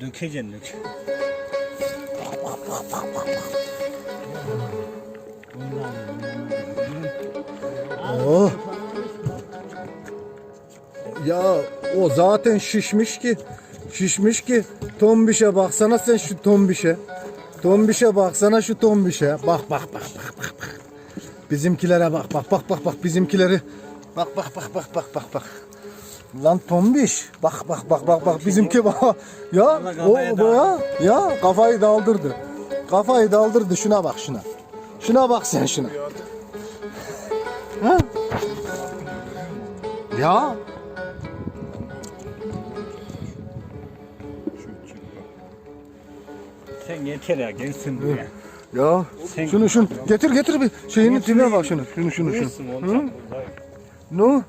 dökeceksin dök. Oh. Ya o zaten şişmiş ki. Şişmiş ki. Tombişe baksana sen şu tombişe. Tombişe baksana şu tombişe. Bak bak bak bak bak bak. Bizimkilere bak bak bak bak bak bizimkileri. Bak bak bak bak bak bak bak. Lan tombiş. Bak bak bak bak bak bizimki bak. Ya o bu ya. Ya kafayı daldırdı. Kafayı daldırdı şuna bak şuna. Şuna bak sen şuna. Ha? Ya Sen yeter ya gelsin buraya. ya Sen- şunu şunu getir getir bir şeyini dinle bak şunu şunu şunu şunu. Hı? olacak. No.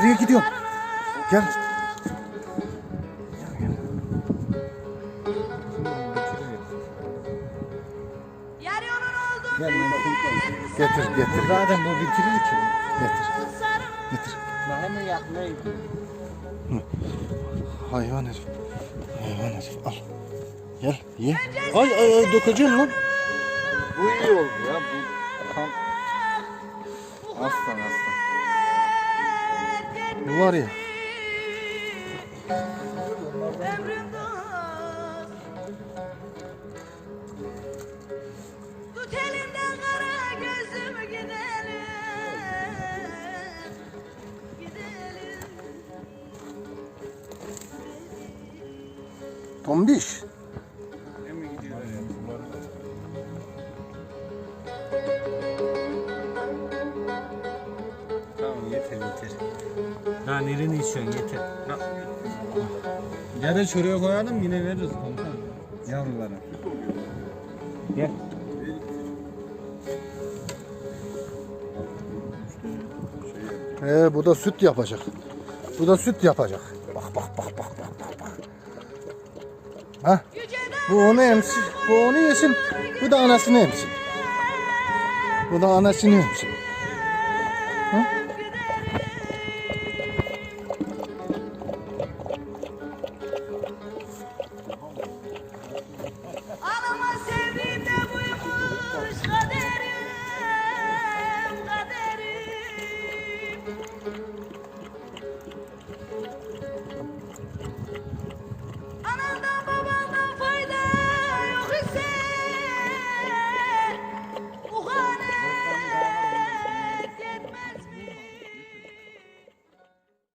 Nereye gidiyorsun? Gel. Oldum Getir getir Zaten bu bitirir ki. getir. Getir. Ben hemen yakmayayım. Hayvan herif. Hayvan herif al. Gel ye. Ay ay ay dökeceğim lan. Bu iyi oldu ya. Bu tam aslan aslan. Gidelim. Gidelim. Tombiş. Nereni içiyorsun yeter. Yarın şuraya koyalım yine veririz komutan. Yavrulara. Gel. He bu da süt yapacak. Bu da süt yapacak. Bak bak bak bak bak bak. bak. Ha? Bu onu emsin. Bu onu yesin. Bu da anasını emsin. Bu da anasını emsin. Ha?